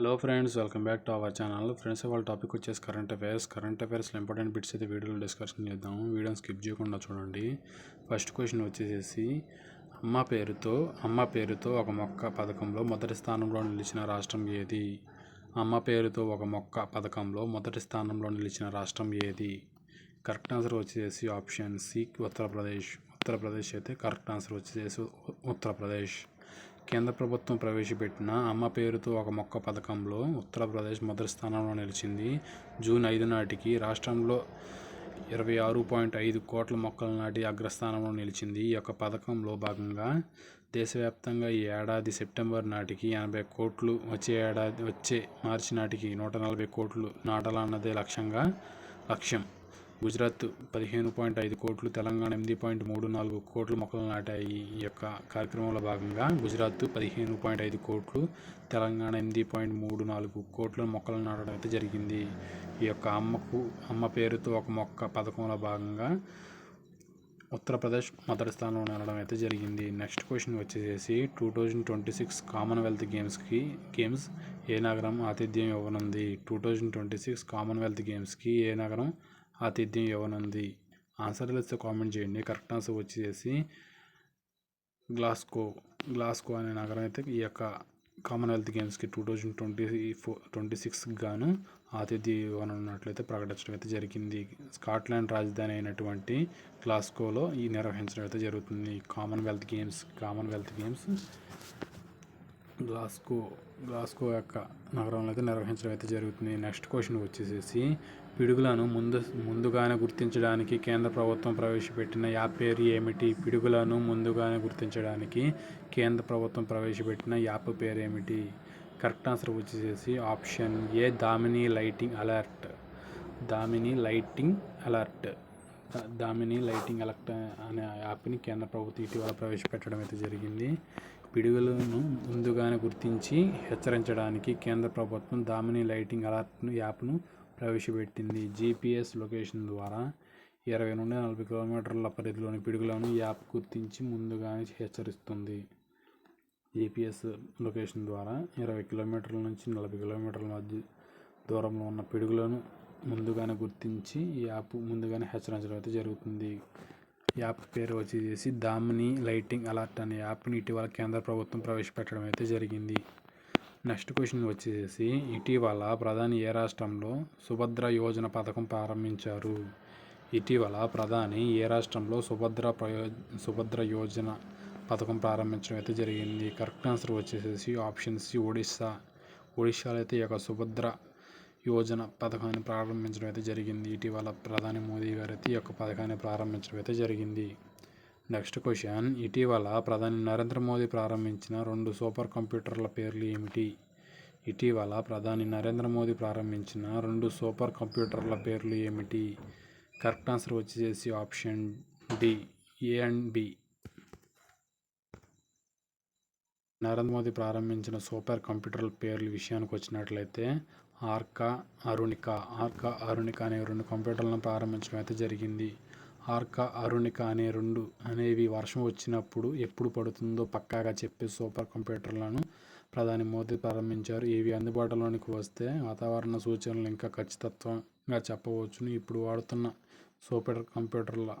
Hello friends welcome back to our channel. Friends వాళ్ళ topic వచ్చేసి current affairs. Current అఫైర్స్లో important bits అయితే వీడియోలో డిస్కషన్ చేద్దాం వీడియోని స్కిప్ చేయకుండా చూడండి. ఫస్ట్ క్వశ్చన్ వచ్చేసి అమ్మ పేరుతో అమ్మ పేరుతో ఒక మొక్క పథకంలో మొదటి స్థానంలో నిలిచిన రాష్ట్రం ఏది? అమ్మ పేరుతో ఒక మొక్క పథకంలో మొదటి స్థానంలో నిలిచిన రాష్ట్రం ఏది? కరెక్ట్ ఆన్సర్ వచ్చేసి ఆప్షన్ సి ఉత్తరప్రదేశ్. ఉత్తరప్రదేశ్ అయితే కరెక్ట్ ఆన్సర్ వచ్చేసి ఉత్తరప్రదేశ్. కేంద్ర ప్రభుత్వం ప్రవేశపెట్టిన అమ్మ పేరుతో ఒక మొక్క పథకంలో ఉత్తరప్రదేశ్ మొదటి స్థానంలో నిలిచింది. జూన్ ఐదు నాటికి రాష్ట్రంలో ఇరవై ఆరు పాయింట్ ఐదు కోట్ల మొక్కలు నాటి అగ్రస్థానంలో నిలిచింది. ఈ యొక్క పథకంలో భాగంగా దేశవ్యాప్తంగా ఈ ఏడాది సెప్టెంబర్ నాటికి ఎనభై కోట్లు వచ్చే ఏడాది వచ్చే మార్చి నాటికి నూట నలభై కోట్లు నాటాలన్నదే లక్ష్యంగా లక్ష్యం. గుజరాత్ పదిహేను పాయింట్ ఐదు కోట్లు తెలంగాణ ఎనిమిది పాయింట్ మూడు నాలుగు కోట్లు మొక్కలు నాటాయి. ఈ యొక్క కార్యక్రమంలో భాగంగా గుజరాత్ పదిహేను పాయింట్ ఐదు కోట్లు తెలంగాణ ఎనిమిది పాయింట్ మూడు నాలుగు కోట్ల మొక్కలు నాటడం అయితే జరిగింది. ఈ యొక్క అమ్మకు అమ్మ పేరుతో ఒక మొక్క పథకంలో భాగంగా ఉత్తరప్రదేశ్ మొదటి స్థానంలో నిలడం అయితే జరిగింది. నెక్స్ట్ క్వశ్చన్ వచ్చేసి two thousand twenty six Commonwealth గేమ్స్కి games ఏ నగరం ఆతిథ్యం ఇవ్వనుంది? Two thousand twenty six Commonwealth గేమ్స్కి ఏ నగరం ఆతిథ్యం ఇవ్వనుంది ఆన్సర్ తెలిస్తే కామెంట్ చేయండి. కరెక్ట్ ఆన్సర్ వచ్చేసి గ్లాస్కో. గ్లాస్కో అనే నగరం అయితే ఈ యొక్క Commonwealth గేమ్స్కి two thousand twenty four twenty సిక్స్కి గాను ఆతిథ్యం ఇవ్వనున్నట్లయితే ప్రకటించడం అయితే జరిగింది. స్కాట్లాండ్ రాజధాని అయినటువంటి గ్లాస్కోలో ఈ నిర్వహించడం అయితే జరుగుతుంది. Commonwealth games Commonwealth games Glasgow. Glasgow యొక్క నగరంలో అయితే నిర్వహించడం అయితే జరుగుతుంది. నెక్స్ట్ క్వశ్చన్ వచ్చేసేసి పిడుగులను ముందు ముందుగానే గుర్తించడానికి కేంద్ర ప్రభుత్వం ప్రవేశపెట్టిన యాప్ పేరు ఏమిటి? పిడుగులను ముందుగానే గుర్తించడానికి కేంద్ర ప్రభుత్వం ప్రవేశపెట్టిన యాప్ పేరు ఏమిటి? కరెక్ట్ ఆన్సర్ వచ్చేసేసి option A Damini lightning alert. Damini lightning alert. Damini lightning alert అనే యాప్ని కేంద్ర ప్రభుత్వం ఇటీవల ప్రవేశపెట్టడం అయితే జరిగింది. పిడుగులను ముందుగానే గుర్తించి హెచ్చరించడానికి కేంద్ర ప్రభుత్వం దామిని లైటింగ్ అలర్ట్ను యాప్ను ప్రవేశపెట్టింది. జీపీఎస్ లొకేషన్ ద్వారా ఇరవై నుండి నలభై కిలోమీటర్ల పరిధిలోని పిడుగులను యాప్ గుర్తించి ముందుగానే హెచ్చరిస్తుంది. జీపీఎస్ లొకేషన్ ద్వారా ఇరవై కిలోమీటర్ల నుంచి నలభై కిలోమీటర్ల మధ్య దూరంలో ఉన్న పిడుగులను ముందుగానే గుర్తించి ఈ యాప్ ముందుగానే హెచ్చరించడం అయితే జరుగుతుంది. యాప్ పేరు వచ్చేసి దామిని లైటింగ్ అలర్ట్ అనే యాప్ని ఇటీవల కేంద్ర ప్రభుత్వం ప్రవేశపెట్టడం అయితే జరిగింది. నెక్స్ట్ క్వశ్చన్ వచ్చేసి ఇటీవల ప్రధాని ఏ రాష్ట్రంలో సుభద్ర యోజన పథకం ప్రారంభించారు? ఇటీవల ప్రధాని ఏ రాష్ట్రంలో సుభద్ర ప్రయో సుభద్ర యోజన పథకం ప్రారంభించడం అయితే జరిగింది? కరెక్ట్ ఆన్సర్ వచ్చేసేసి ఆప్షన్ సి ఒడిస్సా. ఒడిశాలో అయితే ఈ యొక్క సుభద్ర యోజన పథకాన్ని ప్రారంభించడం అయితే జరిగింది. ఇటీవల ప్రధాని మోదీ గారు అయితే ఈ యొక్క పథకాన్ని ప్రారంభించడం అయితే జరిగింది. Next question. ఇటీవల ప్రధాని నరేంద్ర మోదీ ప్రారంభించిన రెండు సూపర్ కంప్యూటర్ల పేర్లు ఏమిటి? ఇటీవల ప్రధాని నరేంద్ర మోదీ ప్రారంభించిన రెండు సూపర్ కంప్యూటర్ల పేర్లు ఏమిటి? కరెక్ట్ ఆన్సర్ వచ్చేసి option D A and B. Narendra Modi ప్రారంభించిన సూపర్ కంప్యూటర్ల పేర్ల విషయానికి వచ్చినట్లయితే ఆర్కా అరుణిక ఆర్కా అరుణిక అనే రెండు కంప్యూటర్లను ప్రారంభించడం అయితే జరిగింది. ఆర్కా అరుణిక అనే రెండు అనేవి వర్షం వచ్చినప్పుడు ఎప్పుడు పడుతుందో పక్కాగా చెప్పే సూపర్ కంప్యూటర్లను ప్రధాని మోదీ ప్రారంభించారు. ఇవి అందుబాటులోనికి వస్తే వాతావరణ సూచనలు ఇంకా ఖచ్చితత్వంగా చెప్పవచ్చును. ఇప్పుడు వాడుతున్న సూపర్ కంప్యూటర్ల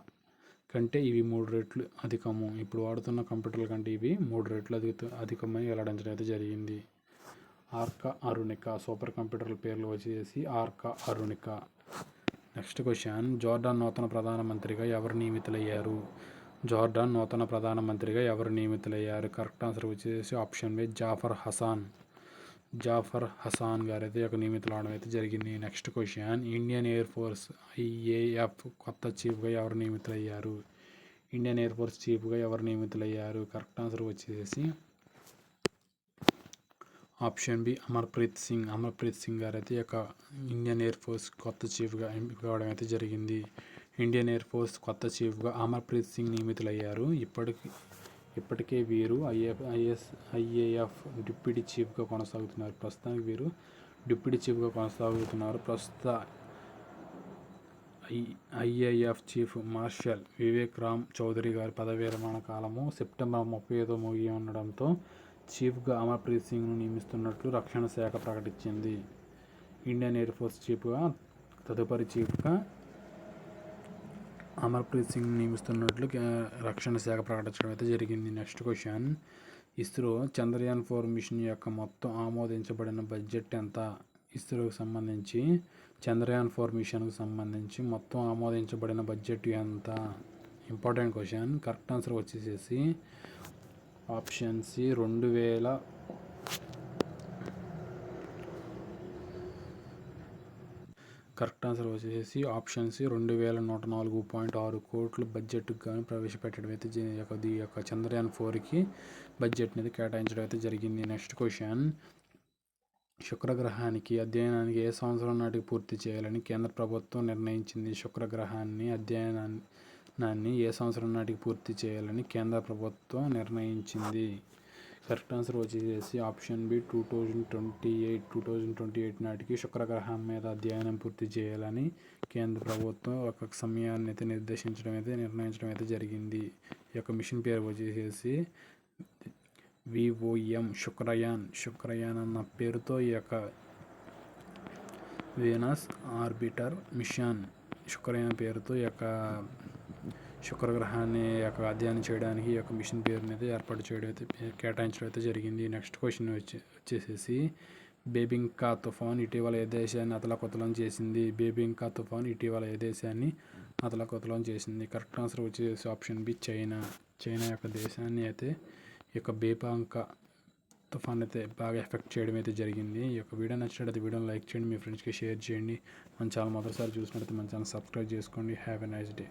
కంటే ఇవి మూడు రెట్లు అధికము. ఇప్పుడు వాడుతున్న కంప్యూటర్ల కంటే ఇవి మూడు రెట్లు అధిక అధికమని వెల్లడించడం అయితే జరిగింది. ఆర్కా అరుణిక సూపర్ కంప్యూటర్ల పేర్లు వచ్చేసి Arka Arunika. Next question. Jordan నూతన ప్రధానమంత్రిగా ఎవరు నియమితులయ్యారు? జోర్డాన్ నూతన ప్రధానమంత్రిగా ఎవరు నియమితులయ్యారు? కరెక్ట్ ఆన్సర్ వచ్చేసి option B Jafar Hassan. Jafar Hassan గారు అయితే ఒక నియమితులు అవడం అయితే జరిగింది. Next question. Indian air force IAF కొత్త చీఫ్గా ఎవరు నియమితులయ్యారు? ఇండియన్ ఎయిర్ ఫోర్స్ చీఫ్గా ఎవరు నియమితులయ్యారు? కరెక్ట్ ఆన్సర్ వచ్చేసి ఆప్షన్ బి అమర్ప్రీత్ సింగ్. అమర్ప్రీత్ సింగ్ గారు అయితే ఒక యొక్క ఇండియన్ ఎయిర్ ఫోర్స్ కొత్త చీఫ్గా ఎంపిక కావడం అయితే జరిగింది. ఇండియన్ ఎయిర్ ఫోర్స్ కొత్త చీఫ్గా అమర్ప్రీత్ సింగ్ నియమితులయ్యారు. ఇప్పటికి ఇప్పటికే వీరు ఐఎఫ్ ఐఎస్ ఐఏఎఫ్ డిప్యూటీ చీఫ్గా కొనసాగుతున్నారు. ప్రస్తుతానికి వీరు డిప్యూటీ చీఫ్గా కొనసాగుతున్నారు. ప్రస్తుత I IAF chief marshal Vivek Ram Chaudhari గారి పదవి విరమణ కాలము సెప్టెంబర్ ముప్పై ఐదో ముగి ఉండడంతో చీఫ్గా అమర్ప్రీత్ సింగ్ను నియమిస్తున్నట్లు రక్షణ శాఖ ప్రకటించింది. ఇండియన్ ఎయిర్ ఫోర్స్ చీఫ్గా తదుపరి చీఫ్గా అమర్ప్రీత్ సింగ్ నియమిస్తున్నట్లు రక్షణ శాఖ ప్రకటించడం అయితే జరిగింది. Next question. ISRO Chandrayaan four mission యొక్క మొత్తం ఆమోదించబడిన బడ్జెట్ ఎంత? ఇస్రోకి సంబంధించి చంద్రయాన్ ఫోర్ మిషన్కు సంబంధించి మొత్తం ఆమోదించబడిన బడ్జెట్ ఎంత? Important question. కరెక్ట్ ఆన్సర్ వచ్చేసేసి ఆప్షన్ సి రెండు వేల కరెక్ట్ ఆన్సర్ వచ్చేసి ఆప్షన్ సి రెండు వేల నూట నాలుగు పాయింట్ ఆరు కోట్లు బడ్జెట్కి కానీ ప్రవేశపెట్టడం అయితే యొక్క- ఈ యొక్క చంద్రయాన్ ఫోర్కి బడ్జెట్ అనేది కేటాయించడం అయితే జరిగింది. Next question. శుక్రగ్రహానికి అధ్యయనానికి ఏ సంవత్సరం నాటికి పూర్తి చేయాలని కేంద్ర ప్రభుత్వం నిర్ణయించింది? శుక్రగ్రహాన్ని అధ్యయనాన్ని ఏ సంవత్సరం నాటికి పూర్తి చేయాలని కేంద్ర ప్రభుత్వం నిర్ణయించింది. కరెక్ట్ ఆన్సర్ వచ్చేసి option B two thousand twenty eight. Two thousand twenty eight నాటికి శుక్రగ్రహం మీద అధ్యయనం పూర్తి చేయాలని కేంద్ర ప్రభుత్వం ఒక సమయాన్ని అయితే నిర్దేశించడం అయితే నిర్ణయించడం అయితే జరిగింది. ఈ యొక్క మిషన్ పేరు వచ్చేసి విఓఎం శుక్రయాన్. శుక్రయాన్ అన్న పేరుతో ఈ యొక్క వీనస్ ఆర్బిటర్ మిషన్ శుక్రయాన్ పేరుతో ఈ యొక్క శుక్రగ్రహాన్ని యొక్క అధ్యయనం చేయడానికి ఈ యొక్క మిషన్ పేరు అయితే ఏర్పాటు చేయడం అయితే కేటాయించడం అయితే జరిగింది. నెక్స్ట్ క్వశ్చన్ వచ్చి వచ్చేసేసి బేబింకా తుఫాన్ ఇటీవల ఏ దేశాన్ని అతలకొతలం చేసింది? బేబింకా తుఫాన్ ఇటీవల ఏ దేశాన్ని అతలకొతలం చేసింది? కరెక్ట్ ఆన్సర్ వచ్చేసి ఆప్షన్ బి చైనా చైనా యొక్క దేశాన్ని అయితే ఈ యొక్క బేబాంక తుఫాన్ అయితే బాగా ఎఫెక్ట్ చేయడం అయితే జరిగింది. ఈ యొక్క వీడియో నచ్చినట్లయితే వీడియోని లైక్ చేయండి మీ ఫ్రెండ్స్కి షేర్ చేయండి. మన ఛానల్ మొదటిసారి చూసినట్లయితే మన ఛానల్ సబ్స్క్రైబ్ చేసుకోండి. Have a nice day